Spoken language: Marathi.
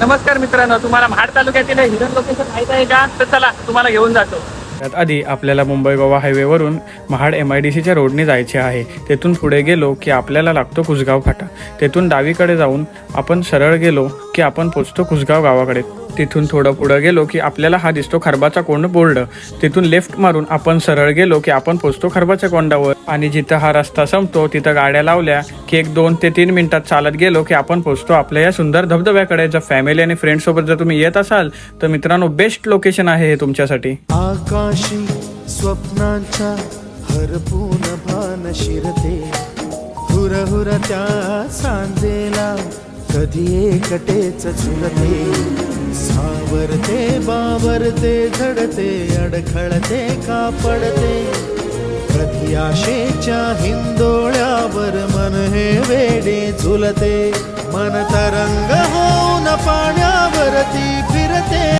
नमस्कार मित्रांनो तुम्हाला महाड तालुक्यातील हे हिरन लोकेशन माहीत आहे का? तर चला तुम्हाला घेऊन जातो. त्यात आधी आपल्याला मुंबई गोवा हायवेवरून महाड एम आय डी सीच्या रोडने जायचे आहे. तेथून पुढे गेलो की आपल्याला लागतो कुसगाव फाटा. तेथून डावीकडे जाऊन आपण सरळ गेलो की आपण पोचतो कुसगाव गावाकडे. तिथून थोडं पुढं गेलो की आपल्याला हा दिसतो खरबाचा कोंड बोर्ड. तिथून लेफ्ट मारून आपण सरळ गेलो की आपण पोचतो खरबाच्या कोंडावर. आणि जिथं हा रस्ता संपतो तिथं गाड्या लावल्या की एक दोन ते तीन मिनिटात चालत गेलो की आपण पोचतो आपल्या या सुंदर धबधब्याकडे. जर फॅमिली आणि फ्रेंड सोबत जर तुम्ही येत असाल तर मित्रांनो बेस्ट लोकेशन आहे हे तुमच्यासाठी. आकाशी स्वप्नांच्या हरपून भान शिरते. हुर हुर त्या सांजेला कधी एकटेच झुलते सावरते बावरते झडते अडखळते का पडते कधी आशेच्या हिंदोळ्यावर मन हे वेडे झुलते. मन तरंग होऊन पाण्यावरती फिरते.